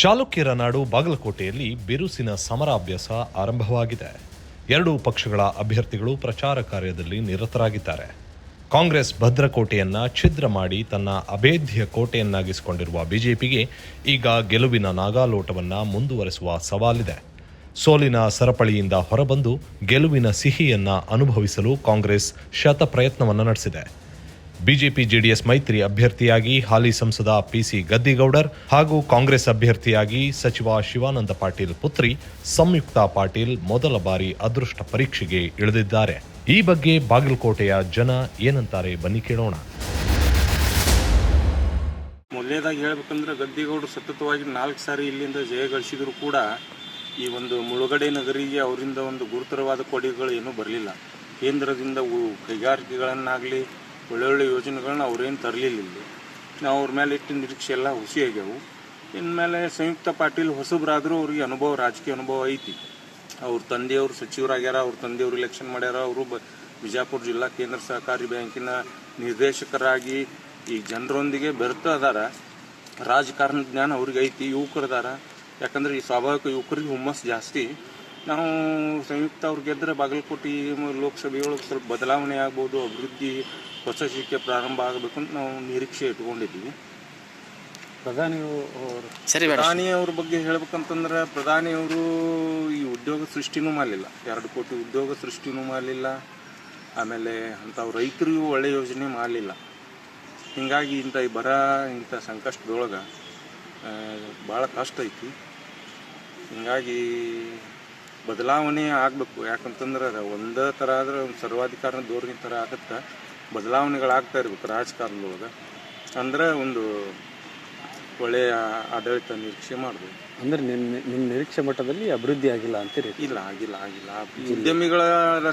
ಚಾಲುಕ್ಯರ ನಾಡು ಬಾಗಲಕೋಟೆಯಲ್ಲಿ ಬಿರುಸಿನ ಸಮರಾಭ್ಯಾಸ ಆರಂಭವಾಗಿದೆ. ಎರಡೂ ಪಕ್ಷಗಳ ಅಭ್ಯರ್ಥಿಗಳು ಪ್ರಚಾರ ಕಾರ್ಯದಲ್ಲಿ ನಿರತರಾಗಿದ್ದಾರೆ. ಕಾಂಗ್ರೆಸ್ ಭದ್ರಕೋಟೆಯನ್ನ ಛಿದ್ರ ಮಾಡಿ ತನ್ನ ಅಭೇದ್ಯ ಕೋಟೆಯನ್ನಾಗಿಸಿಕೊಂಡಿರುವ ಬಿಜೆಪಿಗೆ ಈಗ ಗೆಲುವಿನ ನಾಗಾಲೋಟವನ್ನ ಮುಂದುವರೆಸುವ ಸವಾಲಿದೆ. ಸೋಲಿನ ಸರಪಳಿಯಿಂದ ಹೊರಬಂದು ಗೆಲುವಿನ ಸಿಹಿಯನ್ನು ಅನುಭವಿಸಲು ಕಾಂಗ್ರೆಸ್ ಶತ ಪ್ರಯತ್ನವನ್ನು ನಡೆಸಿದೆ. ಬಿಜೆಪಿ ಜೆಡಿಎಸ್ ಮೈತ್ರಿ ಅಭ್ಯರ್ಥಿಯಾಗಿ ಹಾಲಿ ಸಂಸದ ಪಿಸಿ ಗದ್ದಿಗೌಡರ್ ಹಾಗೂ ಕಾಂಗ್ರೆಸ್ ಅಭ್ಯರ್ಥಿಯಾಗಿ ಸಚಿವ ಶಿವಾನಂದ ಪಾಟೀಲ್ ಪುತ್ರಿ ಸಂಯುಕ್ತ ಪಾಟೀಲ್ ಮೊದಲ ಬಾರಿ ಅದೃಷ್ಟ ಪರೀಕ್ಷೆಗೆ ಇಳಿದಿದ್ದಾರೆ. ಈ ಬಗ್ಗೆ ಬಾಗಲಕೋಟೆಯ ಜನ ಏನಂತಾರೆ ಬನ್ನಿ ಕೇಳೋಣ. ಮೊದಲನೇದಾಗಿ ಹೇಳ್ಬೇಕಂದ್ರೆ ಗದ್ದಿಗೌಡರು ಸತತವಾಗಿ ನಾಲ್ಕು ಸಾರಿ ಇಲ್ಲಿಂದ ಜಯ ಗಳಿಸಿದ್ರು ಕೂಡ ಈ ಒಂದು ಮುಳುಗಡೆ ನಗರಿಗೆ ಅವರಿಂದ ಒಂದು ಗುರುತರವಾದ ಕೊಡುಗೆಗಳು ಏನೂ ಬರಲಿಲ್ಲ. ಕೇಂದ್ರದಿಂದ ಕೈಗಾರಿಕೆಗಳನ್ನಾಗಲಿ ಒಳ್ಳೊಳ್ಳೆ ಯೋಜನೆಗಳನ್ನ ಅವ್ರೇನು ತರಲಿಲ್ಲ ಇಲ್ಲಿ ನಾವು ಅವ್ರ ಮೇಲೆ ಇಟ್ಟು ನಿರೀಕ್ಷೆ ಎಲ್ಲ ಹುಸಿ ಆಗ್ಯಾವು ಇನ್ಮೇಲೆ ಸಂಯುಕ್ತ ಪಾಟೀಲ್ ಹೊಸಬ್ರಾದರೂ ಅವ್ರಿಗೆ ಅನುಭವ, ರಾಜಕೀಯ ಅನುಭವ ಐತಿ. ಅವ್ರ ತಂದೆಯವರು ಸಚಿವರಾಗ್ಯಾರ, ಅವ್ರ ತಂದೆಯವರು ಇಲೆಕ್ಷನ್ ಮಾಡ್ಯಾರ, ಅವರು ಬ ಬಿಜಾಪುರ ಜಿಲ್ಲಾ ಕೇಂದ್ರ ಸಹಕಾರಿ ಬ್ಯಾಂಕಿನ ನಿರ್ದೇಶಕರಾಗಿ ಈ ಜನರೊಂದಿಗೆ ಬೆರೆತು ಅದಾರ. ರಾಜಕಾರಣ ಜ್ಞಾನ ಅವ್ರಿಗೆ ಐತಿ ಯುವಕರದಾರ ಯಾಕಂದ್ರೆ ಈ ಸ್ವಾಭಾವಿಕ ಯುವಕರಿಗೆ ಹುಮ್ಮಸ್ಸು ಜಾಸ್ತಿ. ನಾವು ಸಂಯುಕ್ತ ಅವ್ರು ಗೆದ್ದರೆ ಬಾಗಲಕೋಟೆ ಲೋಕಸಭೆಯೊಳಗೆ ಸ್ವಲ್ಪ ಬದಲಾವಣೆ ಆಗ್ಬೋದು, ಅಭಿವೃದ್ಧಿ ಹೊಸ ಶಿಕ್ಷೆ ಪ್ರಾರಂಭ ಆಗಬೇಕು ಅಂತ ನಾವು ನಿರೀಕ್ಷೆ ಇಟ್ಕೊಂಡಿದ್ದೀವಿ ಪ್ರಧಾನಿಯವರು ಸರಿ ಪ್ರಧಾನಿಯವ್ರ ಪ್ರಧಾನಿ ಅವ್ರ ಬಗ್ಗೆ ಹೇಳ್ಬೇಕಂತಂದ್ರೆ ಪ್ರಧಾನಿಯವರು ಈ ಉದ್ಯೋಗ ಸೃಷ್ಟಿನೂ ಮಾಡಲಿಲ್ಲ. ಎರಡು ಕೋಟಿ ಉದ್ಯೋಗ ಸೃಷ್ಟಿನೂ ಮಾಡಲಿಲ್ಲ. ಆಮೇಲೆ ಅಂಥವು ರೈತರಿಗೂ ಒಳ್ಳೆ ಯೋಜನೆ ಮಾಡಲಿಲ್ಲ. ಹೀಗಾಗಿ ಇಂಥ ಈ ಬರ ಇಂಥ ಸಂಕಷ್ಟದೊಳಗೆ ಭಾಳ ಕಷ್ಟ ಐತಿ. ಹೀಗಾಗಿ ಬದಲಾವಣೆ ಆಗಬೇಕು. ಯಾಕಂತಂದ್ರೆ ಒಂದೇ ಥರ ಆದ್ರೆ ಒಂದು ಸರ್ವಾಧಿಕಾರನ ಧೋರಣೆ ಥರ ಆಗುತ್ತೆ. ಬದಲಾವಣೆಗಳಾಗ್ತಾ ಇರ್ಬೇಕು ರಾಜಕಾರಣದೊಳಗೆ ಅಂದ್ರೆ ಒಂದು ಒಳ್ಳೆಯ ಆಡಳಿತ ನಿರೀಕ್ಷೆ ಮಾಡಬೇಕು ಅಂದ್ರೆ ನಿಮ್ಮ ನಿಮ್ಮ ನಿರೀಕ್ಷೆ ಮಟ್ಟದಲ್ಲಿ ಅಭಿವೃದ್ಧಿ ಆಗಿಲ್ಲ ಅಂತೀರಿ ಇಲ್ಲ ಆಗಿಲ್ಲ ಆಗಿಲ್ಲ. ಉದ್ಯಮಿಗಳ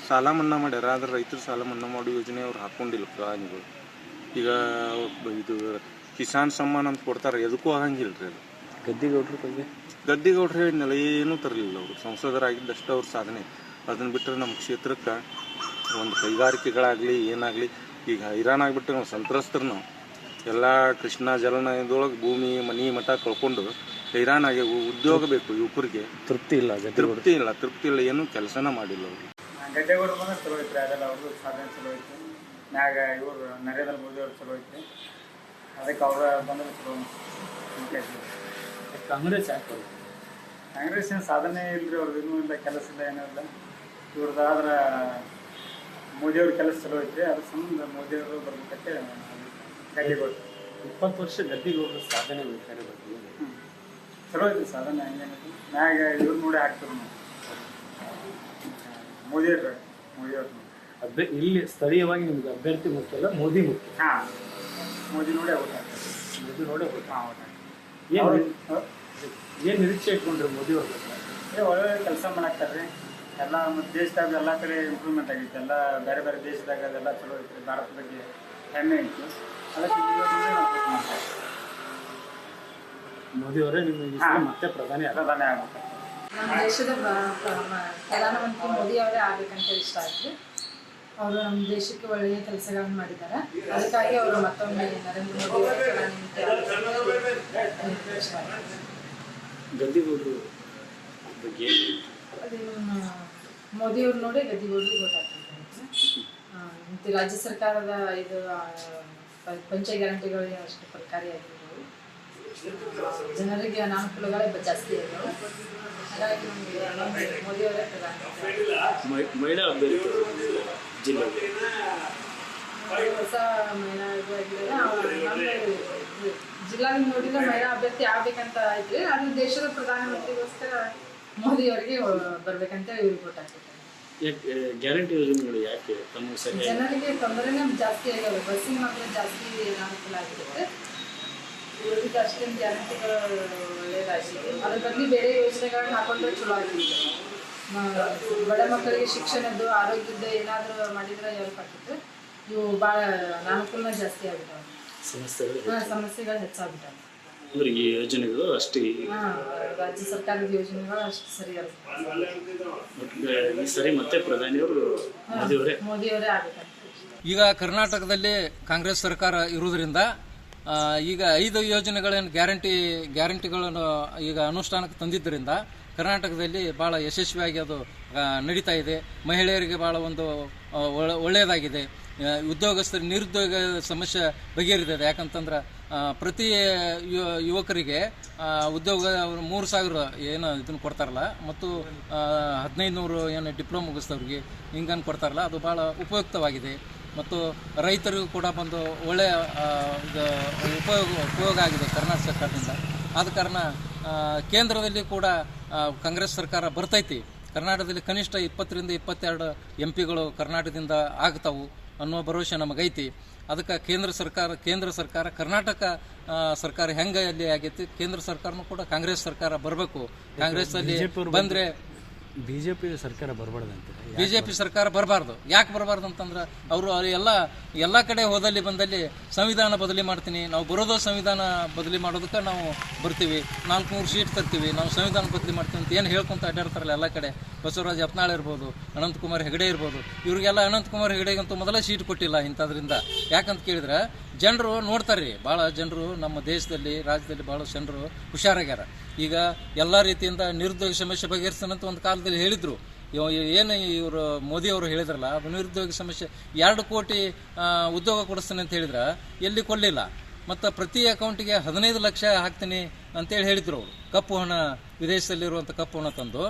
ಸಾಲ ಮನ್ನಾ ಮಾಡ್ಯಾರ ಆದ್ರೆ ರೈತರ ಸಾಲ ಮನ್ನಾ ಮಾಡೋ ಯೋಜನೆ ಅವ್ರು ಹಾಕೊಂಡಿಲ್ಲ ಪ್ರಧಾನಿಗಳು ಈಗ ಇದು ಕಿಸಾನ್ ಸಮ್ಮಾನ್ ಅಂತ ಕೊಡ್ತಾರೆ ಎದಕ್ಕೂ ಆಗಂಗಿಲ್ಲ ರೀ ಅದು. ಗದ್ದಿಗೌಡ್ರ ಬಗ್ಗೆ? ಗದ್ದಿಗೌಡ್ರು ಹೇಳಿದ್ನಲ್ಲ ಏನೂ ತರಲಿಲ್ಲ ಅವರು. ಸಂಸದರಾಗಿದ್ದಷ್ಟು ಅವ್ರ ಸಾಧನೆ. ಅದನ್ನು ಬಿಟ್ಟರೆ ನಮ್ಮ ಕ್ಷೇತ್ರಕ್ಕೆ ಒಂದು ಕೈಗಾರಿಕೆಗಳಾಗಲಿ ಏನಾಗಲಿ ಈಗ ಹೈರಾಣ ಆಗಿಬಿಟ್ಟು ನಾವು ಸಂತ್ರಸ್ತರು ನಾವು ಎಲ್ಲ ಜಲನ ಜಲನಯದೊಳಗೆ ಭೂಮಿ ಮನಿ ಮಠ ಕಳ್ಕೊಂಡು ಹೈರಾಣಾಗಿ ಉದ್ಯೋಗ ಬೇಕು ಯುವಕರಿಗೆ. ತೃಪ್ತಿ ಇಲ್ಲ ತೃಪ್ತಿ ಇಲ್ಲ ತೃಪ್ತಿ ಇಲ್ಲ ಏನು ಕೆಲಸನ ಮಾಡಿಲ್ಲ ಅವರು. ಗದ್ದೆಗೌಡ ಬಂದ್ರೆ ಚಲೋ ಐತ್ರಿ ಅದೆಲ್ಲ ಅವ್ರದ್ದು ಸಾಧನೆ ಚಲೋ ಐತಿ ಮ್ಯಾಗ ಇವರು ನರೇಂದ್ರ ಮೋದಿ ಅವ್ರು ಚಲೋ ಐತಿ ಅದಕ್ಕೆ ಅವ್ರ ಬಂದ್ರೆ ಚಲೋ ಕಾಂಗ್ರೆಸ್ ಹಾಕೋದು ಕಾಂಗ್ರೆಸ್ ಏನು ಸಾಧನೆ ಇಲ್ರಿ ಅವ್ರದ್ದು ಇನ್ನೂ ಇಲ್ಲ ಕೆಲಸ ಇಲ್ಲ ಏನೂ ಇಲ್ಲ. ಇವ್ರದ್ದು ಆದ್ರೆ ಮೋದಿಯವ್ರ ಕೆಲಸ ಚಲೋ ಐತೆ ಅದ್ರ ಸಂಬಂಧ ಮೋದಿಯವರು ಬರ್ಬೇಕಂತೆ ಇಪ್ಪತ್ತು ವರ್ಷ ಗದ್ದಿಗೌಡರ ಸಾಧನೆ ಬೇಕಾರೆ ಬರ್ತೀವಿ ಚಲೋ ಐತೆ ಸಾಧನೆ ಹಂಗೇನೈತಿ ಮ್ಯಾಗ ಇವ್ರು ನೋಡಿ ಆಗ್ತದ ನಾವು. ಮೋದಿಯವ್ರ ಮೋದಿಯವ್ರು ಅಭ್ಯ ಇಲ್ಲಿ ಸ್ಥಳೀಯವಾಗಿ ನಿಮ್ಗೆ ಅಭ್ಯರ್ಥಿ ಮುಖ್ಯ ಅಲ್ಲ ಮೋದಿ ಮುಖ್ಯ? ಹಾಂ. ಮೋದಿ ನೋಡಿ ಆಗ್ತಾರೆ ಮೋದಿ ನೋಡಿ ಹಾಂ ಔಟ್ ಏನು ಏನು ನಿರೀಕ್ಷೆ ಇಟ್ಕೊಂಡ್ರಿ ಮೋದಿ ಅವ್ರ ಒಳ್ಳೆ ಕೆಲಸ ಮಾಡಾಕ್ತಾರೆ ರೀ ಎಲ್ಲ ಮತ್ತು ದೇಶದಾಗ ಎಲ್ಲ ಕಡೆ ಇಂಪ್ರೂವ್ಮೆಂಟ್ ಆಗಿತ್ತು. ಎಲ್ಲ ಬೇರೆ ಬೇರೆ ದೇಶದಾಗ ಅದೆಲ್ಲ ಚಲೋ ಐತೆ ಭಾರತ ಬಗ್ಗೆ ಹೆಮ್ಮೆ ಐತಿ ಅದಕ್ಕೆ ಮೋದಿ ಅವರೇ ನಿಮ್ಮ ಮತ್ತೆ ಪ್ರಧಾನಿ ಆಗ ಪ್ರಧಾನಿ ಆಗ್ಬೇಕು. ನಮ್ಮ ದೇಶದ ಪ್ರಧಾನಮಂತ್ರಿ ಮೋದಿ ಅವರೇ ಆಗ್ಬೇಕಂತ ಇಷ್ಟ ಆಯ್ತು. ಅವರು ನಮ್ಮ ದೇಶಕ್ಕೆ ಒಳ್ಳೆಯ ಕೆಲಸಗಳನ್ನು ಮಾಡಿದ್ದಾರೆ. ಅದಕ್ಕಾಗಿ ಅವರು ಮತ್ತೊಮ್ಮೆ ನರೇಂದ್ರ ಮೋದಿ ಇಷ್ಟ ಬಗ್ಗೆ ಏನು ಅದು ಮೋದಿ ಅವ್ರು ನೋಡಿ ಗದ್ದಿಗೌಡರಿಗೆ ಗೊತ್ತಾಗ್ತದೆ ರಾಜ್ಯ ಸರ್ಕಾರದ ಇದು ಪಂಚ ಗ್ಯಾರಂಟಿಗಳು ಅಷ್ಟು ಫಲಕಾರಿಯಾಗಿದ್ದವು ಜನರಿಗೆ ಅನಾನುಕೂಲಗಳೇ ಜಾಸ್ತಿ ಇದ್ದವು ಹಾಗಾಗಿ ನಮಗೆ ಮೋದಿ ಅವರೇ ಪ್ರಧಾನಮಂತ್ರಿ ಮಹಿ- ಮಹಿಳಾ ಅಭ್ಯರ್ಥಿ ಜಿಲ್ಲೆಗೆ ಹೊಸ ಮಹಿಳಾ ಜಿಲ್ಲಾದಿಂದ ನೋಡಿದ್ರೆ ಮಹಿಳಾ ಅಭ್ಯರ್ಥಿ ಆಗ್ಬೇಕಂತ ಐತ್ರಿ ಅದು ದೇಶದ ಪ್ರಧಾನಮಂತ್ರಿಗೋಸ್ಕರ ಮೋದಿ ಅವರಿಗೆ ಬರ್ಬೇಕಂತ ಇವ್ರಿಗೆ ಗೊತ್ತಾಗ್ತದೆ. ಗ್ಯಾರಂಟಿ ಯೋಜನೆಗಳು ಯಾಕೆ ತಮಗೆ ಸರಿ ಜನರಿಗೆ ತೊಂದರೆನೇ ಜಾಸ್ತಿ ಆಗಲ್ಲ ಬಸ್ಸಿನ ಮಾತ್ರ ಜಾಸ್ತಿ ಅನಾನುಕೂಲ ಆಗಿರುತ್ತೆ. ಇವರಿಗೆ ಅಷ್ಟೇನು ಗ್ಯಾರಂಟಿಗಳು ಒಳ್ಳೇದಾಗಿದೆ ಅದ್ರ ಬದಲು ಬೇರೆ ಯೋಜನೆಗಳನ್ನ ಹಾಕೊಂಡ್ರೆ ಚಲೋ ಆಗಿರುತ್ತೆ. ಬಡ ಮಕ್ಕಳಿಗೆ ಶಿಕ್ಷಣದ್ದು ಆರೋಗ್ಯದ ಏನಾದರೂ ಮಾಡಿದ್ರೆ ಹೆಲ್ಪ್ ಆಗ್ತದೆ ಇವು ಭಾಳ ಅನಾನುಕೂಲ ಜಾಸ್ತಿ ಆಗಿದ್ದಾವೆ ಸಮಸ್ಯೆಗಳು ಹೆಚ್ಚಾಗ್ಬಿಟ್ಟವೆ. ಅಂದ್ರೆ ಈ ಯೋಜನೆಗಳು ಅಷ್ಟೇ. ರಾಜ್ಯ ಸರ್ಕಾರದ ಯೋಜನೆಗಳು ಅಷ್ಟು ಈ ಸರಿ ಮತ್ತೆ ಪ್ರಧಾನಿಯವರು ಮೋದಿ ಅವರೇ? ಮೋದಿಯವರೇ ಆಗ್ಬೇಕಂತ ಈಗ ಕರ್ನಾಟಕದಲ್ಲಿ ಕಾಂಗ್ರೆಸ್ ಸರ್ಕಾರ ಇರುವುದರಿಂದ ಈಗ ಐದು ಯೋಜನೆಗಳನ್ನು ಗ್ಯಾರಂಟಿ ಗ್ಯಾರಂಟಿಗಳನ್ನು ಈಗ ಅನುಷ್ಠಾನಕ್ಕೆ ತಂದಿದ್ದರಿಂದ ಕರ್ನಾಟಕದಲ್ಲಿ ಭಾಳ ಯಶಸ್ವಿಯಾಗಿ ಅದು ನಡೀತಾ ಇದೆ. ಮಹಿಳೆಯರಿಗೆ ಭಾಳ ಒಂದು ಒಳ್ಳೆ- ಒಳ್ಳೆಯದಾಗಿದೆ. ಉದ್ಯೋಗಸ್ಥರ, ನಿರುದ್ಯೋಗ ಸಮಸ್ಯೆ ಬಗೆಹರಿದಿದೆ ಯಾಕಂತಂದ್ರೆ ಪ್ರತಿ ಯುವಕರಿಗೆ ಉದ್ಯೋಗ ಅವರು ಮೂರು ಸಾವಿರ ಏನು ಇದನ್ನು ಕೊಡ್ತಾರಲ್ಲ, ಮತ್ತು ಹದಿನೈದು ನೂರು ಏನು ಡಿಪ್ಲೊಮಾ ಮುಗಿಸ್ತವ್ರಿಗೆ ಹಿಂಗನ್ನು ಕೊಡ್ತಾರಲ್ಲ, ಅದು ಭಾಳ ಉಪಯುಕ್ತವಾಗಿದೆ. ಮತ್ತು ರೈತರಿಗೂ ಕೂಡ ಒಂದು ಒಳ್ಳೆಯ ಉಪಯೋಗ ಉಪಯೋಗ ಆಗಿದೆ ಕರ್ನಾಟಕ ಸರ್ಕಾರದಿಂದ. ಆದ ಕಾರಣ ಕೇಂದ್ರದಲ್ಲಿ ಕೂಡ ಕಾಂಗ್ರೆಸ್ ಸರ್ಕಾರ ಬರ್ತೈತಿ. ಕರ್ನಾಟಕದಲ್ಲಿ ಕನಿಷ್ಠ ಇಪ್ಪತ್ತರಿಂದ ಇಪ್ಪತ್ತೆರಡು ಎಂ ಪಿಗಳು ಕರ್ನಾಟಕದಿಂದ ಆಗ್ತಾವು. ಅನ್ನೋ ಭರವಸೆ ನಮಗೈತಿ. ಅದಕ್ಕೆ ಕೇಂದ್ರ ಸರ್ಕಾರ ಕೇಂದ್ರ ಸರ್ಕಾರ ಕರ್ನಾಟಕ ಸರ್ಕಾರ ಹೆಂಗೆ ಅಲ್ಲಿ ಆಗೈತಿ? ಕೇಂದ್ರ ಸರ್ಕಾರನೂ ಕೂಡ ಕಾಂಗ್ರೆಸ್ ಸರ್ಕಾರ ಬರಬೇಕು. ಕಾಂಗ್ರೆಸ್ ಅಲ್ಲಿ ಬಂದ್ರೆ ಪಿ ಸರ್ಕಾರ ಬರಬಾರ್ದಂತೆ. ಬಿಜೆಪಿ ಸರ್ಕಾರ ಬರಬಾರ್ದು. ಯಾಕೆ ಬರಬಾರ್ದು ಅಂತಂದ್ರೆ ಅವರು ಎಲ್ಲ ಎಲ್ಲ ಕಡೆ ಹೋದಲ್ಲಿ ಬಂದಲ್ಲಿ ಸಂವಿಧಾನ ಬದಲಿ ಮಾಡ್ತೀನಿ. ನಾವು ಬರೋದು ಸಂವಿಧಾನ ಬದಲಿ ಮಾಡೋದಕ್ಕೆ ನಾವು ಬರ್ತೀವಿ. ನಾಲ್ಕು ಮೂರು ಸೀಟ್ ತರ್ತೀವಿ. ನಾವು ಸಂವಿಧಾನ ಬದಲಿ ಮಾಡ್ತೀವಿ ಅಂತ ಏನು ಹೇಳ್ಕೊಂತ ಅಡ್ಡಾಡ್ತಾರಲ್ಲ ಎಲ್ಲ ಕಡೆ. ಬಸವರಾಜ್ ಯತ್ನಾಳ್ ಇರ್ಬೋದು, ಅನಂತಕುಮಾರ್ ಹೆಗಡೆ ಇರ್ಬೋದು. ಇವರಿಗೆಲ್ಲ ಅನಂತಕುಮಾರ್ ಹೆಗಡೆಗಂತೂ ಮೊದಲೇ ಸೀಟ್ ಕೊಟ್ಟಿಲ್ಲ ಇಂಥದ್ರಿಂದ. ಯಾಕಂತ ಕೇಳಿದ್ರೆ ಜನರು ನೋಡ್ತಾರೆ ಭಾಳ ಜನರು ನಮ್ಮ ದೇಶದಲ್ಲಿ, ರಾಜ್ಯದಲ್ಲಿ ಭಾಳ ಜನರು ಹುಷಾರಾಗ್ಯಾರ. ಈಗ ಎಲ್ಲ ರೀತಿಯಿಂದ ನಿರುದ್ಯೋಗ ಸಮಸ್ಯೆ ಬಗೆಹರಿಸ್ತಾನಂತ ಒಂದು ಕಾಲದಲ್ಲಿ ಹೇಳಿದ್ರು. ಏನು ಇವರು ಮೋದಿ ಅವರು ಹೇಳಿದ್ರಲ್ಲ ನಿರುದ್ಯೋಗ ಸಮಸ್ಯೆ ಎರಡು ಕೋಟಿ ಉದ್ಯೋಗ ಕೊಡಿಸ್ತೇನೆ ಅಂತ ಹೇಳಿದ್ರ ಎಲ್ಲಿ ಕೊಡಲಿಲ್ಲ. ಮತ್ತು ಪ್ರತಿ ಅಕೌಂಟಿಗೆ ಹದಿನೈದು ಲಕ್ಷ ಹಾಕ್ತೀನಿ ಅಂತೇಳಿ ಹೇಳಿದ್ರು ಅವರು. ಕಪ್ಪು ಹಣ ವಿದೇಶದಲ್ಲಿರುವಂಥ ಕಪ್ಪು ಹಣ ತಂದು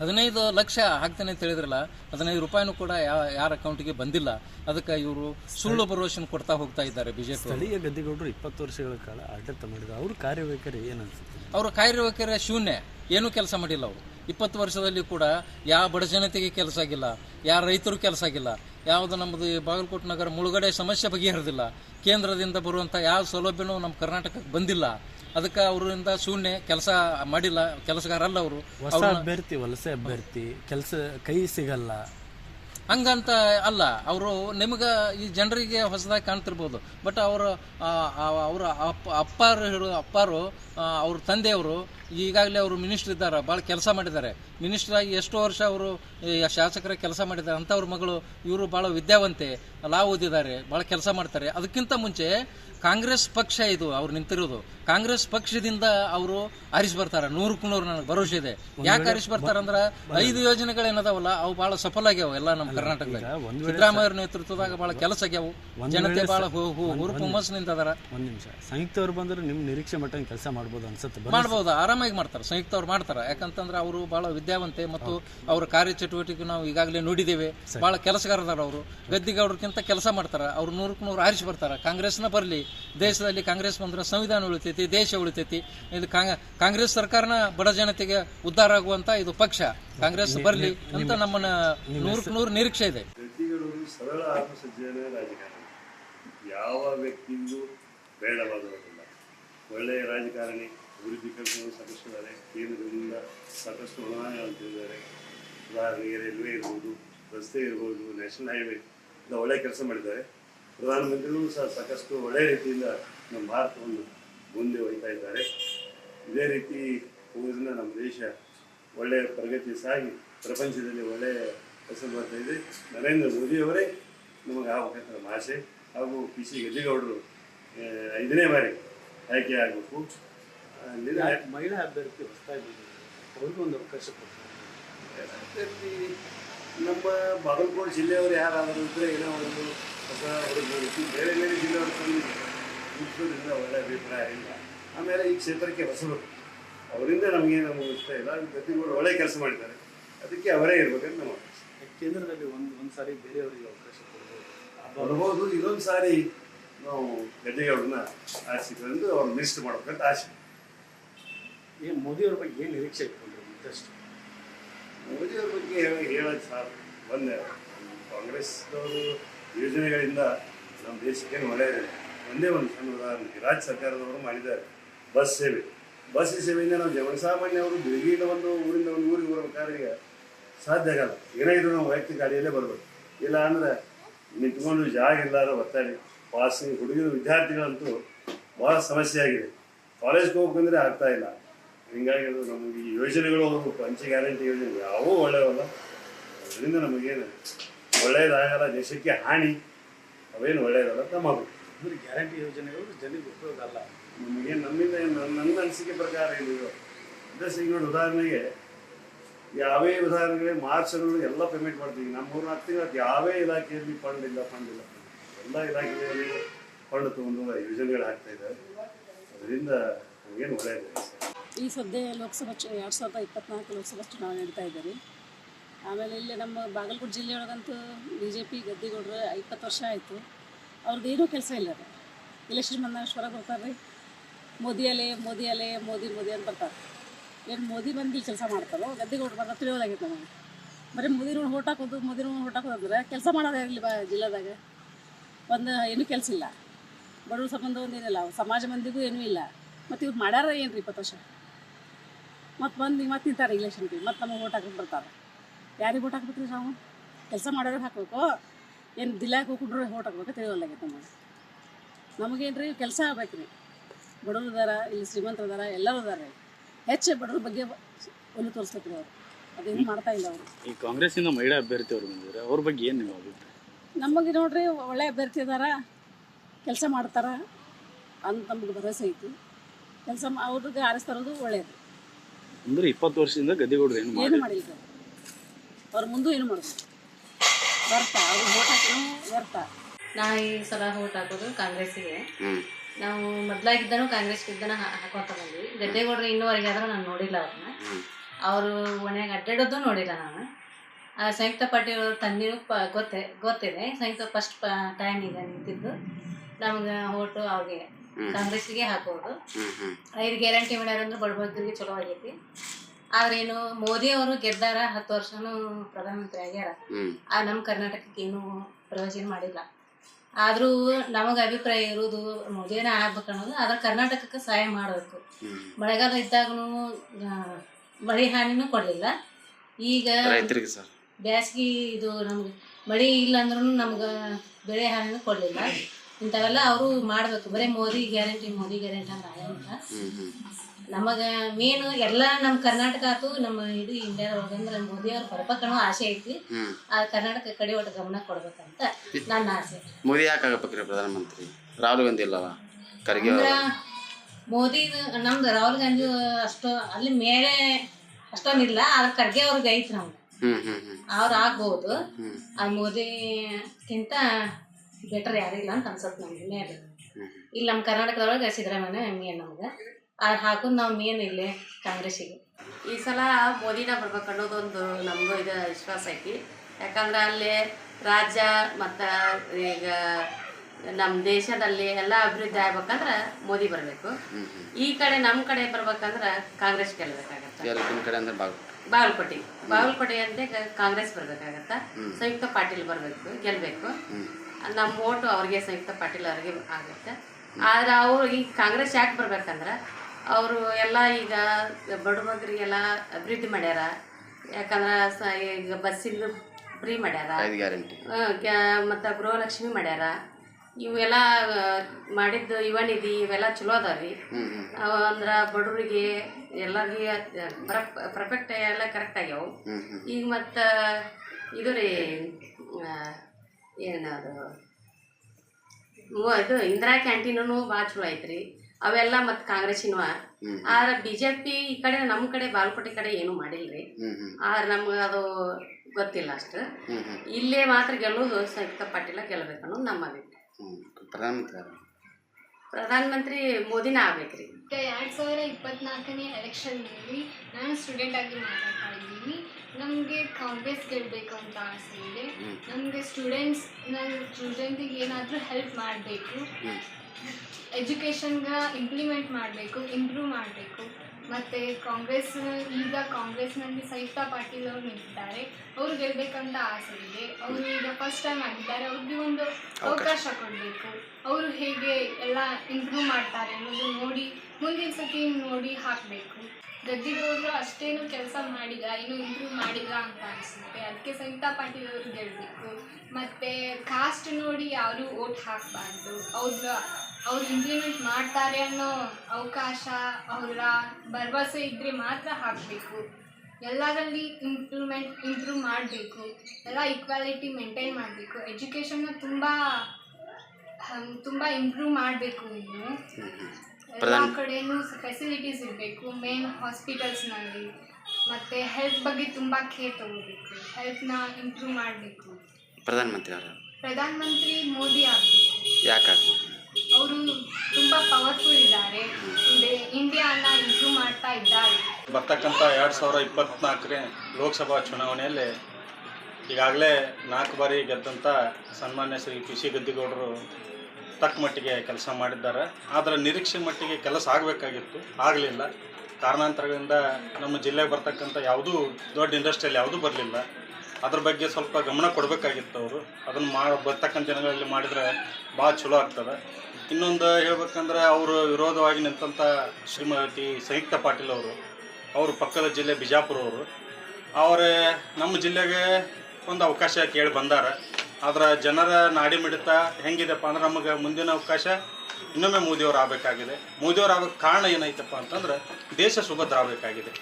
ಹದಿನೈದು ಲಕ್ಷ ಹಾಕ್ತೇನೆ ಅಂತ ಹೇಳಿದ್ರಲ್ಲ ಹದಿನೈದು ರೂಪಾಯಿನೂ ಕೂಡ ಯಾವ ಯಾರ ಅಕೌಂಟಿಗೆ ಬಂದಿಲ್ಲ. ಅದಕ್ಕೆ ಇವರು ಸುಳ್ಳು ಭರವಸೆನ ಕೊಡ್ತಾ ಹೋಗ್ತಾ ಇದ್ದಾರೆ ಬಿಜೆಪಿ ಸ್ಥಳೀಯ ಗದ್ದಿಗೌಡರು ಇಪ್ಪತ್ತು ವರ್ಷಗಳ ಕಾಲ ಆಡಳಿತ ಮಾಡಿದ್ರು. ಅವರು ಕಾರ್ಯವೈಖರಿ ಏನು ಅಂತ ಅವರ ಕಾರ್ಯವೈಖರಿ ಶೂನ್ಯ. ಏನೂ ಕೆಲಸ ಮಾಡಿಲ್ಲ ಅವರು. ಇಪ್ಪತ್ತು ವರ್ಷದಲ್ಲಿ ಕೂಡ ಯಾವ ಬಡ ಜನತೆಗೆ ಕೆಲಸ ಆಗಿಲ್ಲ ಯಾವ ರೈತರು ಕೆಲಸ ಆಗಿಲ್ಲ ಯಾವುದು ನಮ್ಮದು ಈ ಬಾಗಲಕೋಟೆ ನಗರ ಮುಳುಗಡೆ ಸಮಸ್ಯೆ ಬಗೆಹರಿದಿಲ್ಲ ಕೇಂದ್ರದಿಂದ ಬರುವಂಥ ಯಾವ ಸೌಲಭ್ಯನೂ ನಮ್ಮ ಕರ್ನಾಟಕಕ್ಕೆ ಬಂದಿಲ್ಲ. ಅದಕ್ಕೆ ಅವರಿಂದ ಶೂನ್ಯ ಕೆಲಸ ಮಾಡಿಲ್ಲ ಕೆಲಸಗಾರಲ್ಲ ಅವರು. ಅಭ್ಯರ್ಥಿ ವಲಸೆ ಅಭ್ಯರ್ಥಿ ಕೆಲಸ ಕೈ ಸಿಗಲ್ಲ. ಹಂಗಂತ ಅಲ್ಲ ಅವರು ನಿಮ್ಗೆ ಈ ಜನರಿಗೆ ಹೊಸದಾಗಿ ಕಾಣ್ತಿರ್ಬೋದು. ಬಟ್ ಅವರು ಅವರ ಅಪ್ಪ ಅಪ್ಪಾರು ಹೇಳು- ಅಪ್ಪಾರು ಅವ್ರ ತಂದೆಯವರು ಈಗಾಗಲೇ ಅವರು ಮಿನಿಸ್ಟರ್ ಇದ್ದಾರೆ ಭಾಳ ಕೆಲಸ ಮಾಡಿದ್ದಾರೆ. ಮಿನಿಸ್ಟ್ರಾಗಿ ಆಗಿ ಎಷ್ಟೋ ವರ್ಷ ಅವರು ಶಾಸಕರ ಕೆಲಸ ಮಾಡಿದ್ದಾರೆ. ಅಂಥವ್ರ ಮಗಳು ಇವರು ಭಾಳ ವಿದ್ಯಾವಂತೆ ಲಾ ಓದಿದ್ದಾರೆ ಭಾಳ ಕೆಲಸ ಮಾಡ್ತಾರೆ. ಅದಕ್ಕಿಂತ ಮುಂಚೆ ಕಾಂಗ್ರೆಸ್ ಪಕ್ಷ ಇದು ಅವ್ರು ನಿಂತಿರೋದು. ಕಾಂಗ್ರೆಸ್ ಪಕ್ಷದಿಂದ ಅವರು ಆರಿಸಿ ಬರ್ತಾರೆ. ನೂರಕ್ಕೂ ನೂರು ನನಗೆ ಭರವಸೆ ಇದೆ. ಯಾಕೆ ಆರಿಸಿ ಬರ್ತಾರಂದ್ರೆ ಐದು ಯೋಜನೆಗಳೇನದಾವಲ್ಲ ಅವು ಭಾಳ ಸಫಲ ಆಗ್ಯಾವ ಎಲ್ಲ ನಮ್ಮ ಕರ್ನಾಟಕದಾಗ ಸಿದ್ದರಾಮಯ್ಯ ನೇತೃತ್ವದಾಗ ಬಹಳ ಕೆಲಸ ಆಗ್ಯಾವು. ಜನತೆ ಬಹಳ ಹುರುಪು ಹುಮ್ಮಸ್ಸಿನಿಂದ ಅದಾರ ಒಂದ್ ನಿಮಿಷ. ಸಂಯುಕ್ತವ್ರು ಬಂದ್ರೆ ನಿಮ್ ನಿರೀಕ್ಷೆ ಮಟ್ಟ ಕೆಲಸ ಮಾಡಬಹುದು ಅನ್ಸುತ್ತೆ. ಮಾಡಬಹುದು ಮಾಡ್ಬೋದು. ಆರಾಮಾಗಿ ಮಾಡ್ತಾರೆ. ಸಂಯುಕ್ತ ಅವ್ರು ಮಾಡ್ತಾರೆ. ಯಾಕಂತಂದ್ರೆ ಅವರು ಬಹಳ ವಿದ್ಯಾವಂತೆ ಮತ್ತು ಅವರ ಕಾರ್ಯಚಟುವಟಿಕೆ ನಾವು ಈಗಾಗಲೇ ನೋಡಿದ್ದೇವೆ. ಬಹಳ ಕೆಲಸಗಾರದಾರ ಅವರು. ಗದ್ದಿಗೌಡ್ರಕ್ಕಿಂತ ಕೆಲಸ ಮಾಡ್ತಾರೆ. ಅವ್ರು ನೂರಕ್ಕೆ ನೂರು ಆರಿಸಿ ಬರ್ತಾರೆ. ಕಾಂಗ್ರೆಸ್ನ ಬರಲಿ. ದೇಶದಲ್ಲಿ ಕಾಂಗ್ರೆಸ್ ಬಂದ್ರೆ ಸಂವಿಧಾನ ಉಳಿತೈತಿ ದೇಶ ಉಳಿತೈತಿ. ಇದು ಕಾಂಗ್ರೆಸ್ ಸರ್ಕಾರನ ಬಡ ಜನತೆಗೆ ಉದ್ಧಾರ ಆಗುವಂತ ಇದು ಪಕ್ಷ. ಕಾಂಗ್ರೆಸ್ ಬರಲಿ ಅಂತ ನಮ್ಮನ್ನ ನೂರಕ್ಕೆ ನೂರು ನಿರೀಕ್ಷೆ ಇದೆ. ಸರಳ ರಾಜಕಾರಣ ರಾಜಕಾರಣಿ. ಯಾವ ವ್ಯಕ್ತಿಗೂ ಬೇಡವಾದವರಲ್ಲ. ಒಳ್ಳೆಯ ರಾಜಕಾರಣಿ, ಅಭಿವೃದ್ಧಿ ಕೆಲಸಗಳು ಸಾಕಷ್ಟು ಇದ್ದಾರೆ ಕೇಂದ್ರದಿಂದ ಸಾಕಷ್ಟು ಅನುದಾನ ಅಂತಿದ್ದಾರೆ ಉದಾಹರಣೆಗೆ ರೈಲ್ವೆ ಇರ್ಬೋದು, ರಸ್ತೆ ಇರ್ಬೋದು, ನ್ಯಾಷನಲ್ ಹೈವೇ ಇಂದ ಒಳ್ಳೆಯ ಕೆಲಸ ಮಾಡಿದ್ದಾರೆ. ಪ್ರಧಾನಮಂತ್ರಿಗಳು ಸಹ ಸಾಕಷ್ಟು ಒಳ್ಳೆಯ ರೀತಿಯಿಂದ ನಮ್ಮ ಭಾರತವನ್ನು ಮುಂದೆ ಒಯ್ತಾ ಇದ್ದಾರೆ. ಇದೇ ರೀತಿ ಹೋಗೋದ್ರಿಂದ ನಮ್ಮ ದೇಶ ಒಳ್ಳೆಯ ಪ್ರಗತಿ ಸಾಗಿ, ಪ್ರಪಂಚದಲ್ಲಿ ಒಳ್ಳೆಯ ಹೆಸರು ಬರ್ತಾ ಇದೆ ನರೇಂದ್ರ ಮೋದಿಯವರೇ ನಮಗೆ ಆಗಬೇಕಂತ ಆಸೆ. ಹಾಗೂ ಪಿ ಸಿ ಗದ್ದಿಗೌಡರು ಐದನೇ ಬಾರಿ ಆಯ್ಕೆ ಆಗಬೇಕು. ಮಹಿಳಾ ಅಭ್ಯರ್ಥಿ ಹೊಸದಾಗಿ ಅವ್ರಿಗೂ ಒಂದು ಅವಕಾಶ ಕೊಡ್ತಾರೆ. ಅಭ್ಯರ್ಥಿ ನಮ್ಮ ಬಾಗಲಕೋಟೆ ಜಿಲ್ಲೆಯವರು ಯಾರಾದರೂ ಇದ್ದರೆ ಏನೋ ಒಂದು ಹೊಸ ಬೇರೆ ಬೇರೆ ಜಿಲ್ಲೆಯವರು ತಂದು ನಿಲ್ಸೋದ್ರಿಂದ ಒಳ್ಳೆಯ ಅಭಿಪ್ರಾಯ ಇಲ್ಲ. ಆಮೇಲೆ ಈ ಕ್ಷೇತ್ರಕ್ಕೆ ಹೊಸಬರು ಅವರಿಂದ ನಮಗೆ ನಮಗೆ ಇಷ್ಟ ಇಲ್ಲ. ಗದ್ದಿಗೌಡ ಒಳ್ಳೆ ಕೆಲಸ ಮಾಡಿದ್ದಾರೆ. ಅದಕ್ಕೆ ಅವರೇ ಇರ್ಬೇಕಂತ ಆಸೆ. ಕೇಂದ್ರದಲ್ಲಿ ಒಂದು ಒಂದು ಸಾರಿ ಬೇರೆಯವರಿಗೆ ಅವಕಾಶ ಕೊಡ್ಬೋದು. ಬರ್ಬೋದು ಇದೊಂದು ಸಾರಿ ನಾವು ಗದ್ದೆಯವ್ರನ್ನ ಆರಿಸಿಕೊಂಡು ಅವ್ರ ಮಿಸ್ಟ್ ಮಾಡ್ಬೇಕಂತ ಆಸೆ. ಏನು ಮೋದಿಯವ್ರ ಬಗ್ಗೆ ಏನು ನಿರೀಕ್ಷೆ ಇಟ್ಕೊಂಡ್ರಿ ಮತ್ತಷ್ಟು? ಮೋದಿಯವ್ರ ಬಗ್ಗೆ ಹೇಳೋದು ಸಾರ್ ಬಂದೆ ಕಾಂಗ್ರೆಸ್ದವರು ಯೋಜನೆಗಳಿಂದ ನಮ್ಮ ದೇಶಕ್ಕೆ ಒಳ್ಳೆಯದಿಲ್ಲ ಒಂದೇ ಒಂದು ಸಣ್ಣ ಉದಾಹರಣೆ ರಾಜ್ಯ ಸರ್ಕಾರದವರು ಮಾಡಿದ್ದಾರೆ. ಬಸ್ ಸೇವೆ. ಬಸ್ ಸೇವೆಯಿಂದ ನಾವು ಜನಸಾಮಾನ್ಯವರು ಬೆಳಗ್ಗೆಯಿಂದ ಒಂದು ಊರಿಂದ ಒಂದು ಊರಿಗೆ ಬರಬೇಕಾದ್ರೆ ಈಗ ಸಾಧ್ಯ ಆಗಲ್ಲ. ಏನಾದರೂ ನಾವು ವೈಯಕ್ತಿಕ ಗಾಡಿಯಲ್ಲೇ ಬರಬೇಕು. ಇಲ್ಲ ಅಂದ್ರೆ ನಿಂತ್ಕೊಂಡು ಜಾಗ ಇಲ್ಲಾರ ಒತ್ತಾಡಿ. ಪಾಸಿಂಗ್ ಹುಡುಗಿರು ವಿದ್ಯಾರ್ಥಿಗಳಂತೂ ಭಾಳ ಸಮಸ್ಯೆ ಆಗಿದೆ. ಕಾಲೇಜ್ಗೆ ಹೋಗ್ಬೇಕಂದ್ರೆ ಆಗ್ತಾ ಇಲ್ಲ. ಹಿಂಗಾಗಿ ಅದು ನಮಗೆ ಈ ಯೋಜನೆಗಳು ಪಂಚ ಗ್ಯಾರಂಟಿ ಯೋಜನೆ. ಯಾವೂ ಒಳ್ಳೆಯವಲ್ಲ. ಅದರಿಂದ ನಮಗೇನು ಒಳ್ಳೆಯದಾಗಲ್ಲ. ದೇಶಕ್ಕೆ ಹಾನಿ. ಅವೇನು ಒಳ್ಳೆಯದಲ್ಲ ತಮ್ಮ. ಅಂದ್ರೆ ಗ್ಯಾರಂಟಿ ಯೋಜನೆಗಳು ಜನಕ್ಕೆ ಉಪಯೋಗ ಅಲ್ಲ. ನಮಗೆ ನಮ್ಮಿಂದ ಏನ್- ನನ್ನ ಅನಿಸಿಕೆ ಪ್ರಕಾರ ಇದು? ಈಗ ನೋಡಿ ಉದಾಹರಣೆಗೆ ಯಾವೇ ಉದಾಹರಣೆಗೆ ಮಾರ್ಚ್ಗಳು ಎಲ್ಲ ಪೇಮೆಂಟ್ ಮಾಡ್ತೀವಿ. ನಮ್ಮ ಮೂರು ನಾಲ್ಕು ತಿಂಗಳು ಯಾವೇ ಇಲಾಖೆಯಲ್ಲಿ ಫಂಡ್ ಇಲ್ಲ ಫಂಡ್ ಇಲ್ಲ. ಎಲ್ಲ ಇಲಾಖೆಗಳಲ್ಲಿ ಫಂಡ್ ತಗೊಂಡು ಯೋಜನೆಗಳು ಆಗ್ತಾ ಇದ್ದಾರೆ ಅದರಿಂದ ನಮಗೇನು ಒಳ್ಳೆಯದಿದೆ ಸರ್ ಈ ಸದ್ಯ ಲೋಕಸಭಾ ಎರಡು ಸಾವಿರದ ಇಪ್ಪತ್ನಾಲ್ಕು ಲೋಕಸಭಾ ಚುನಾವಣೆ ನಡೀತಾ ಇದ್ದಾರೆ ಆಮೇಲೆ ಇಲ್ಲಿ ನಮ್ಮ ಬಾಗಲಕೋಟೆ ಜಿಲ್ಲೆಯೊಳಗಂತೂ ಬಿ ಜೆ ಪಿ ಗದ್ದಿಗೌಡ್ರು ಇಪ್ಪತ್ತು ವರ್ಷ ಆಯಿತು. ಅವ್ರದ್ದು ಏನೂ ಕೆಲಸ ಇಲ್ಲ ರೀ ಇಲೆಕ್ಷನ್ ಬಂದಾಗ ಸ್ವರ ಬರ್ತಾರೆ. ರೀ ಮೋದಿ ಅಲೆ ಮೋದಿ ಅಲೆ, ಮೋದಿ ಮೋದಿ ಅಂತ ಬರ್ತಾರೆ. ಏನು ಮೋದಿ ಬಂದು ಕೆಲಸ ಮಾಡ್ತಾರೋ? ಗದ್ದಿಗೌಡ್ರು ಬಂದ ತಿಳಿಯೋದಾಗೈತೆ ನಮಗೆ. ಬರೀ ಮೋದಿ ನೋಡಿ ಓಟ್ ಹಾಕೋದು, ಮೋದಿ ಓಟ್ ಹಾಕೋದು ಅಂದ್ರೆ ಕೆಲಸ ಮಾಡೋದಾಗಲಿ ಬಾ ಜಿಲ್ಲೆದಾಗ. ಒಂದು ಏನೂ ಕೆಲಸ ಇಲ್ಲ. ಬಡವ್ರ ಸಂಬಂಧ ಒಂದು ಏನಿಲ್ಲ, ಸಮಾಜ ಮಂದಿಗೂ ಏನೂ ಇಲ್ಲ. ಮತ್ತು ಇವ್ರು ಮಾಡ್ಯಾರ ಏನು ರೀ ಇಪ್ಪತ್ತು ವರ್ಷ? ಮತ್ತು ಬಂದು ಮತ್ತೆ ನಿಂತಾರೆ ಇಲೆಕ್ಷನ್ಗೆ ಮತ್ತೆ ನಮಗೆ ಓಟ್ ಹಾಕಕ್ಕೆ ಬರ್ತಾರೆ. ಯಾರಿಗೆ ಓಟ್ ಹಾಕ್ಬೇಕು ನಾವು? ಕೆಲಸ ಮಾಡೋರು ಹಾಕಬೇಕು. ಏನು ದಿಲ್ಲಾಕ್ ಹೋಗ್ಬಿಟ್ರೆ ಓಟ್ ಹಾಕ್ಬೇಕು ತಿಳಿಯೋಲ್ಲಾಗೈತೆ ನಮಗೆ. ನಮಗೇನು ರೀ ಕೆಲಸ ಆಗ್ಬೇಕು ರೀ ಬಡವ್ರು ಇದಾರ, ಇಲ್ಲಿ ಶ್ರೀಮಂತರು ಇದಾರ, ಎಲ್ಲರೂ ಇದಾರೆ. ರೀ ಹೆಚ್ಚು ಬಡವ್ರ ಬಗ್ಗೆ ಒಲು ತೋರಿಸ್ಬೇಕು ರೀ ಅವರು. ಅದೇನು ಮಾಡ್ತಾ ಇಲ್ಲ ಅವರು. ಈ ಕಾಂಗ್ರೆಸ್ಸಿಂದ ಮಹಿಳಾ ಅಭ್ಯರ್ಥಿ ಅವರು ಬಂದಿದ್ದಾರೆ ಅವ್ರ ಬಗ್ಗೆ ಏನು ನಿಮ್ಮ ಅಭಿಪ್ರಾಯ? ನಮಗೆ ನೋಡ್ರಿ ಒಳ್ಳೆ ಅಭ್ಯರ್ಥಿ ಇದಾರ ಕೆಲಸ ಮಾಡ್ತಾರ ಅಂತ ನಮ್ಗೆ ಭರವಸೆ ಐತಿ. ಕೆಲಸ ಅವ್ರಿಗೆ ಆರಿಸ್ತಾರೋದು ಒಳ್ಳೆಯದು ಅಂದ್ರೆ ಇಪ್ಪತ್ತು ವರ್ಷದಿಂದ ಗದ್ದಿಗೌಡರು ಏನು ಏನು ಮಾಡಿ ಮಾಡಿಲ್ಲ. ಅವ್ರ ಮುಂದೂ ಏನು ಮಾಡೋದು ಬರ್ತಾ ಅವ್ರಿಗೆ ಓಟ್ ಹಾಕಿನೂ ಬರ್ತಾ ನಾ ಈ ಸಲ ಓಟ್ ಹಾಕೋದು ಕಾಂಗ್ರೆಸ್ಸಿಗೆ. ನಾವು ಮೊದ್ಲಾಗಿದ್ದನು ಕಾಂಗ್ರೆಸ್ಗಿದ್ದನ ಹಾಕೋತ ಬಂದ್ವಿ. ಗದ್ದೆಗೌಡ್ರು ಇನ್ನೂವರೆಗೆ ಆದ್ರೂ ನಾನು ನೋಡಿಲ್ಲ ಅವ್ರನ್ನ. ಅವರು ಮನೆಯಾಗ ಅಡ್ಡಾಡೋದು ನೋಡಿಲ್ಲ ನಾನು. ಆ ಸಂಯುಕ್ತ ಪಾಟೀಲ್ ತಂದಿನೂ ಪ ಗೊತ್ತೇ ಗೊತ್ತಿದೆ. ಸಂಯುಕ್ತ ಫಸ್ಟ್ ಟೈಮ್ ಈಗ ನಿಂತಿದ್ದು. ನಮ್ಗೆ ಓಟು ಅವ್ರಿಗೆ. ಕಾಂಗ್ರೆಸ್ಸಿಗೆ ಹಾಕೋದು. ಐದು ಗ್ಯಾರಂಟಿ ಮಾಡ್ಯಾರ ಅಂದ್ರೆ ಬಡಬಗ್ಗರಿಗೆ ಚಲೋ ಆಗೈತಿ. ಆದ್ರೇನು ಮೋದಿ ಅವರು ಗೆದ್ದಾರ ಹತ್ತು ವರ್ಷನೂ ಪ್ರಧಾನಮಂತ್ರಿ ಆಗ್ಯಾರ. ಆ ನಮ್ಮ ಕರ್ನಾಟಕಕ್ಕೆ ಏನೂ ಪ್ರಯೋಜನ ಮಾಡಿಲ್ಲ. ಆದರೂ ನಮಗೆ ಅಭಿಪ್ರಾಯ ಇರೋದು ಮೋದಿನ ಆಗ್ಬೇಕು ಅನ್ನೋದು ಆದ್ರೆ ಕರ್ನಾಟಕಕ್ಕೆ ಸಹಾಯ ಮಾಡಬೇಕು. ಮಳೆಗಾಲ ಇದ್ದಾಗೂ ಮಳೆ ಹಾನಿನೂ ಕೊಡಲಿಲ್ಲ. ಈಗ ಬ್ಯಾಸ್ಗಿ ಇದು ನಮ್ಗೆ ಮಳೆ ಇಲ್ಲ ಅಂದ್ರೂ ನಮ್ಗೆ ಬೆಳೆ ಹಾನಿನೂ ಕೊಡಲಿಲ್ಲ. ಇಂಥವೆಲ್ಲ ಅವರು ಮಾಡಬೇಕು. ಬರೀ ಮೋದಿ ಗ್ಯಾರಂಟಿ ಮೋದಿ ಗ್ಯಾರಂಟಿ ಅಂತ ನಮಗೆ ಮೇನ್ ಎಲ್ಲ ನಮ್ಮ ಕರ್ನಾಟಕ ಆತು ನಮ್ಮ ಇಡೀ ಇಂಡಿಯಾದೊಳಗೆ ಅಂದ್ರೆ ಮೋದಿ ಅವ್ರು ಬರ್ಬೇಕನ್ನೋ ಆಸೆ ಐತಿ. ಆ ಕರ್ನಾಟಕ ಕಡೆ ಒಟ್ಟು ಗಮನ ಕೊಡ್ಬೇಕಂತ ನನ್ನ ಆಸೆ. ಮೋದಿ ಯಾಕೆ ಆಗಬೇಕ್ರಿ ಪ್ರಧಾನಮಂತ್ರಿ? ರಾಹುಲ್ ಗಾಂಧಿ ಇಲ್ಲವ ಖರ್ಗೆ ಅಂದ್ರ ಮೋದಿ ನಮ್ದು ರಾಹುಲ್ ಗಾಂಧಿ ಅಷ್ಟು ಅಲ್ಲಿ ಮೇಲೆ ಅಷ್ಟೊಂದಿಲ್ಲ ಆದ್ರೆ ಖರ್ಗೆ ಅವ್ರಿಗೆ ಐತಿ ನಮ್ಗೆ ಅವ್ರ ಆಗ್ಬೋದು. ಆ ಮೋದಿಗಿಂತ ಬೆಟರ್ ಯಾರಿಲ್ಲ ಅಂತ ಅನ್ಸತ್ತೆ ನಮ್ಗೆ ಮೇಲೆ. ಇಲ್ಲಿ ನಮ್ಮ ಕರ್ನಾಟಕದೊಳಗೆ ಸಿದ್ದರಾಮಯ್ಯ ಮೇನ್ ನಮ್ಗೆ. ಅದು ಹಾಕೋದು ನಾವು ಮೇನ್ ಇಲ್ಲೇ ಕಾಂಗ್ರೆಸ್ಸಿಗೆ. ಈ ಸಲ ಮೋದಿನ ಬರ್ಬೇಕು ಅನ್ನೋದೊಂದು ನಮಗೂ ಇದು ವಿಶ್ವಾಸ ಐತಿ. ಯಾಕಂದ್ರೆ ಅಲ್ಲಿ ರಾಜ್ಯ ಮತ್ತು ಈಗ ನಮ್ಮ ದೇಶದಲ್ಲಿ ಎಲ್ಲ ಅಭಿವೃದ್ಧಿ ಆಗ್ಬೇಕಂದ್ರೆ ಮೋದಿ ಬರಬೇಕು. ಈ ಕಡೆ ನಮ್ಮ ಕಡೆ ಬರ್ಬೇಕಂದ್ರೆ ಕಾಂಗ್ರೆಸ್ ಬಾಗ ಬಾಗಲಕೋಟೆ. ಬಾಗಲಕೋಟೆ ಅಂತ ಕಾಂಗ್ರೆಸ್ ಬರ್ಬೇಕಾಗತ್ತ. ಸಂಯುಕ್ತ ಪಾಟೀಲ್ ಬರಬೇಕು ಗೆಲ್ಲಬೇಕು ನಮ್ಮ ಓಟು ಅವ್ರಿಗೆ ಸಂಯುಕ್ತ ಪಾಟೀಲ್ ಅವ್ರಿಗೆ ಆಗುತ್ತೆ. ಆದ್ರೆ ಅವ್ರು ಈ ಕಾಂಗ್ರೆಸ್ ಯಾಕೆ ಬರ್ಬೇಕಂದ್ರೆ ಅವರು ಎಲ್ಲ ಈಗ ಬಡಮಗರಿಗೆಲ್ಲ ಅಭಿವೃದ್ಧಿ ಮಾಡ್ಯಾರ. ಯಾಕಂದ್ರೆ ಸ ಈಗ ಬಸ್ಸಿಂದ ಫ್ರೀ ಮಾಡ್ಯಾರ. ಗ್ಯಾರಂಟಿ ಮತ್ತು ಗೃಹಲಕ್ಷ್ಮಿ ಮಾಡ್ಯಾರ. ಇವೆಲ್ಲ ಮಾಡಿದ್ದು ಯುವ ನಿಧಿ ಇವೆಲ್ಲ ಚಲೋ ಅದಾವ ರೀ. ಅಂದ್ರೆ ಬಡವರಿಗೆ ಎಲ್ಲರಿಗೆ ಪರ್ಫೆಕ್ಟ್ ಎಲ್ಲ ಕರೆಕ್ಟ್ ಆಗ್ಯಾವ. ಈಗ ಮತ್ತು ಇದು ರೀ ಏನದು ಇದು ಇಂದಿರಾ ಕ್ಯಾಂಟೀನು ಭಾಳ ಚಲೋ ಐತ್ರಿ. ಅವೆಲ್ಲ ಮತ್ ಕಾಂಗ್ರೆಸ್ಸಿನವ ಆದ್ರ ಬಿಜೆಪಿ ಜೆ ಪಿ ಈ ಕಡೆ ನಮ್ಮ ಕಡೆ ಬಾಲ್ಕೋಟೆ ಕಡೆ ಏನು ಮಾಡಿಲ್ರಿ. ಆದ್ರ ನಮ್ಗ ಆದ್ರೆ ನಮ್ಗೆ ಅದು ಗೊತ್ತಿಲ್ಲ ಅಷ್ಟು. ಇಲ್ಲೇ ಮಾತ್ರ ಗೆಲ್ಲೋದು ಸಂಯುಕ್ತ ಪಾಟೀಲ ಗೆಲ್ಲಬೇಕು ಅನ್ನೋದು ನಮ್ಮ ಅಭಿಪ್ರಾಯ. ಪ್ರಧಾನಮಂತ್ರಿ ಪ್ರಧಾನಮಂತ್ರಿ ಮೋದಿನ ಆಗ್ಬೇಕ್ರಿ. ಎರಡ್ ಸಾವಿರ ಇಪ್ಪತ್ನಾಲ್ಕನೇ ಎಲೆಕ್ಷನ್ನಲ್ಲಿ ನಾನು ಸ್ಟೂಡೆಂಟ್ ಆಗಿ ಮಾತಾಡ್ತಾ ಇದ್ದೀನಿ. ನಮಗೆ ಕಾಂಗ್ರೆಸ್ ಗೆಲ್ಬೇಕು ಅಂತ ಆಸೆ ಇದೆ. ನಮಗೆ ಸ್ಟೂಡೆಂಟ್ಸ್ ನನ್ನ ಸ್ಟೂಡೆಂಟಿಗೆ ಏನಾದರೂ ಹೆಲ್ಪ್ ಮಾಡಬೇಕು. ಎಜುಕೇಷನ್ಗೆ ಇಂಪ್ಲಿಮೆಂಟ್ ಮಾಡಬೇಕು ಇಂಪ್ರೂವ್ ಮಾಡಬೇಕು. ಮತ್ತು ಕಾಂಗ್ರೆಸ್ ಈಗ ಕಾಂಗ್ರೆಸ್ನಲ್ಲಿ ಸಂಯುಕ್ತ ಪಾಟೀಲ್ ಅವರು ನಿಂತಿದ್ದಾರೆ. ಅವರು ಗೆಲ್ಲಬೇಕಂತ ಆಸೆ ಇದೆ. ಅವರು ಈಗ ಫಸ್ಟ್ ಟೈಮ್ ಆಗಿದ್ದಾರೆ. ಅವ್ರಿಗೆ ಒಂದು ಅವಕಾಶ ಕೊಡಬೇಕು. ಅವರು ಹೇಗೆ ಎಲ್ಲ ಇಂಪ್ರೂವ್ ಮಾಡ್ತಾರೆ ಅನ್ನೋದು ನೋಡಿ ಮುಂದಿನ ಸತಿ ನೋಡಿ ಹಾಕಬೇಕು. ಗದ್ದಿಗೌಡರು ಅಷ್ಟೇನು ಕೆಲಸ ಮಾಡಿಲ್ಲ, ಇನ್ನೂ ಇಂಪ್ರೂವ್ ಮಾಡಿಲ್ಲ ಅಂತ ಅನಿಸುತ್ತೆ. ಅದಕ್ಕೆ ಸವಿತಾ ಪಾಟೀಲ್ ಅವರು ಗೆಲ್ಲಬೇಕು ಮತ್ತು ಕಾಸ್ಟ್ ನೋಡಿ ಯಾರೂ ಓಟ್ ಹಾಕಬಾರ್ದು. ಅವ್ರ ಅವ್ರು ಇಂಪ್ಲಿಮೆಂಟ್ ಮಾಡ್ತಾರೆ ಅನ್ನೋ ಅವಕಾಶ, ಅವರ ಭರವಸೆ ಇದ್ದರೆ ಮಾತ್ರ ಹಾಕಬೇಕು. ಎಲ್ಲರಲ್ಲಿ ಇಂಪ್ರೂವ್ಮೆಂಟ್ ಇಂಪ್ರೂವ್ ಮಾಡಬೇಕು. ಎಲ್ಲ ಈಕ್ವಾಲಿಟಿ ಮೇಂಟೈನ್ ಮಾಡಬೇಕು. ಎಜುಕೇಷನ್ನ ತುಂಬ ತುಂಬ ಇಂಪ್ರೂವ್ ಮಾಡಬೇಕು ಇನ್ನು. ಪ್ರಧಾನ ಕಡೆಯೂ ಫೆಸಿಲಿಟೀಸ್ ಇರಬೇಕು ಮೇನ್ ಹಾಸ್ಪಿಟಲ್ಸ್ನಲ್ಲಿ ಮತ್ತು ಹೆಲ್ತ್ ಬಗ್ಗೆ ತುಂಬ ಕೇರ್ ತಗೋಬೇಕು. ಹೆಲ್ತ್ನ ಇಂಪ್ರೂವ್ ಮಾಡಬೇಕು. ಪ್ರಧಾನಮಂತ್ರಿ ಅವರು? ಪ್ರಧಾನಮಂತ್ರಿ ಮೋದಿ ಆಗಬೇಕು. ಯಾಕಾಗ ಅವರು ತುಂಬ ಪವರ್ಫುಲ್ ಇದ್ದಾರೆ. ಇಂಡಿಯಾನ ಇಂಪ್ರೂವ್ ಮಾಡ್ತಾ ಇದ್ದಾರೆ. ಬರ್ತಕ್ಕಂಥ ಎರಡು ಸಾವಿರ ಇಪ್ಪತ್ತ್ನಾಲ್ಕನೇ ಲೋಕಸಭಾ ಚುನಾವಣೆಯಲ್ಲಿ ಈಗಾಗಲೇ ನಾಲ್ಕು ಬಾರಿ ಗೆದ್ದಂಥ ಸನ್ಮಾನ್ಯ ಶ್ರೀ ಪಿ ಸಿ ಗದ್ದಿಗೌಡರು ತಕ್ಕ ಮಟ್ಟಿಗೆ ಕೆಲಸ ಮಾಡಿದ್ದಾರೆ. ಆದರೆ ನಿರೀಕ್ಷೆ ಮಟ್ಟಿಗೆ ಕೆಲಸ ಆಗಬೇಕಾಗಿತ್ತು. ಆಗಲಿಲ್ಲ. ಕಾರಣಾಂತರಗಳಿಂದ ನಮ್ಮ ಜಿಲ್ಲೆಗೆ ಬರ್ತಕ್ಕಂಥ ಯಾವುದೂ ದೊಡ್ಡ ಇಂಡಸ್ಟ್ರಿಯಲ್ಲಿ ಯಾವುದೂ ಬರಲಿಲ್ಲ. ಅದ್ರ ಬಗ್ಗೆ ಸ್ವಲ್ಪ ಗಮನ ಕೊಡಬೇಕಾಗಿತ್ತು ಅವರು. ಅದನ್ನು ಮಾ, ಬರ್ತಕ್ಕಂಥ ದಿನಗಳಲ್ಲಿ ಮಾಡಿದರೆ ಭಾಳ ಚಲೋ ಆಗ್ತದೆ. ಇನ್ನೊಂದು ಹೇಳ್ಬೇಕಂದ್ರೆ ಅವರು ವಿರೋಧವಾಗಿ ನಿಂತಂಥ ಶ್ರೀಮತಿ ಸಂಯುಕ್ತ ಪಾಟೀಲ್ ಅವರು ಅವರು ಪಕ್ಕದ ಜಿಲ್ಲೆ ಬಿಜಾಪುರ ಅವರು ಅವರೇ ನಮ್ಮ ಜಿಲ್ಲೆಗೆ ಒಂದು ಅವಕಾಶ ಕೇಳಿ ಬಂದಾರ. ಆದ್ರೆ ಜನರ ನಾಡಿ ಮಿಡಿತ ಹೆಂಗಿದೆಪ್ಪ ಅಂದ್ರೆ ನಮಗೆ ಮುಂದಿನ ಅವಕಾಶ ಇನ್ನೊಮ್ಮೆ ಮೋದಿಯವರು ಆಗಬೇಕಾಗಿದೆ. ಮೋದಿಯವ್ರು ಆಗಕ್ಕೆ ಕಾರಣ ಏನೈತಪ್ಪ ಅಂತಂದ್ರೆ ದೇಶ ಸುಭದ್ರ ಆಗಬೇಕಾಗಿದೆ.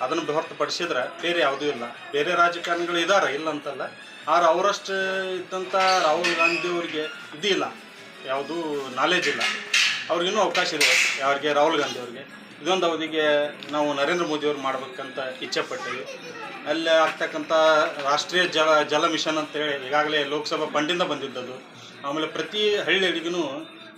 ಅದನ್ನು ಹೊರತುಪಡಿಸಿದ್ರೆ ಬೇರೆ ಯಾವುದೂ ಇಲ್ಲ. ಬೇರೆ ರಾಜಕಾರಣಿಗಳು ಇದ್ದಾರೆ ಇಲ್ಲ ಅಂತಲ್ಲ. ಆದ್ರೆ ಅವರಷ್ಟು ಇದ್ದಂಥ ರಾಹುಲ್ ಗಾಂಧಿ ಅವರಿಗೆ ಇದಿಲ್ಲ. ಯಾವುದೂ ನಾಲೆಜ್ ಇಲ್ಲ. ಅವ್ರಿಗಿನ್ನೂ ಅವಕಾಶ ಇದೆ. ಯಾರಿಗೆ? ರಾಹುಲ್ ಗಾಂಧಿ ಅವ್ರಿಗೆ. ಇದೊಂದು ಅವಧಿಗೆ ನಾವು ನರೇಂದ್ರ ಮೋದಿಯವ್ರು ಮಾಡಬೇಕಂತ ಇಚ್ಛೆ ಪಟ್ಟಿವಿ ಅಲ್ಲಿ ಆಗ್ತಕ್ಕಂಥ ರಾಷ್ಟ್ರೀಯ ಜಲ ಜಲ ಮಿಷನ್ ಅಂತೇಳಿ ಈಗಾಗಲೇ ಲೋಕಸಭಾ ಫಂಡಿಂದ ಬಂದಿದ್ದದು. ಆಮೇಲೆ ಪ್ರತಿ ಹಳ್ಳಿಗಳಿಗೂ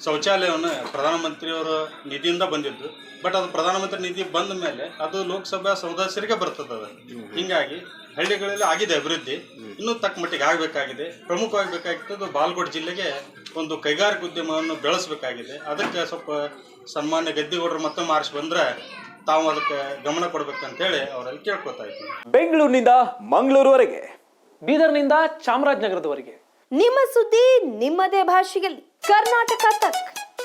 ಶೌಚಾಲಯವನ್ನು ಪ್ರಧಾನಮಂತ್ರಿಯವರ ನಿಧಿಯಿಂದ ಬಂದಿದ್ದು. ಬಟ್ ಅದು ಪ್ರಧಾನಮಂತ್ರಿ ನಿಧಿ ಬಂದ ಮೇಲೆ ಅದು ಲೋಕಸಭಾ ಸದಸ್ಯರಿಗೆ ಬರ್ತದೆ ಅದು ಹೀಗಾಗಿ ಹಳ್ಳಿಗಳಲ್ಲಿ ಆಗಿದೆ ಅಭಿವೃದ್ಧಿ. ಇನ್ನೂ ತಕ್ಕ ಮಟ್ಟಿಗೆ ಆಗಬೇಕಾಗಿದೆ. ಪ್ರಮುಖವಾಗಿ ಬೇಕಾಗಿತ್ತು ಬಾಲ್ಕೋಟ್ ಜಿಲ್ಲೆಗೆ ಒಂದು ಕೈಗಾರಿಕಾ ಉದ್ಯಮವನ್ನು ಬೆಳೆಸಬೇಕಾಗಿದೆ. ಅದಕ್ಕೆ ಸ್ವಲ್ಪ ಸನ್ಮಾನ್ಯ ಗದ್ದಿಗೌಡರು ಮತ್ತೊಮ್ಮೆ ಆರಿಸಿ ಬಂದ್ರೆ ತಾವು ಅದಕ್ಕೆ ಗಮನ ಕೊಡ್ಬೇಕಂತೇಳಿ ಅವರಲ್ಲಿ ಕೇಳ್ಕೊತಾ ಇದ್ದೀನಿ. ಬೆಂಗಳೂರಿನಿಂದ ಮಂಗಳೂರುವರೆಗೆ ಬೀದರ್ನಿಂದ ಚಾಮರಾಜನಗರದವರೆಗೆ. ನಿಮ್ಮ ಸುದ್ದಿ ನಿಮ್ಮದೇ ಭಾಷೆಯಲ್ಲಿ. ಕರ್ನಾಟಕ ತಕ್.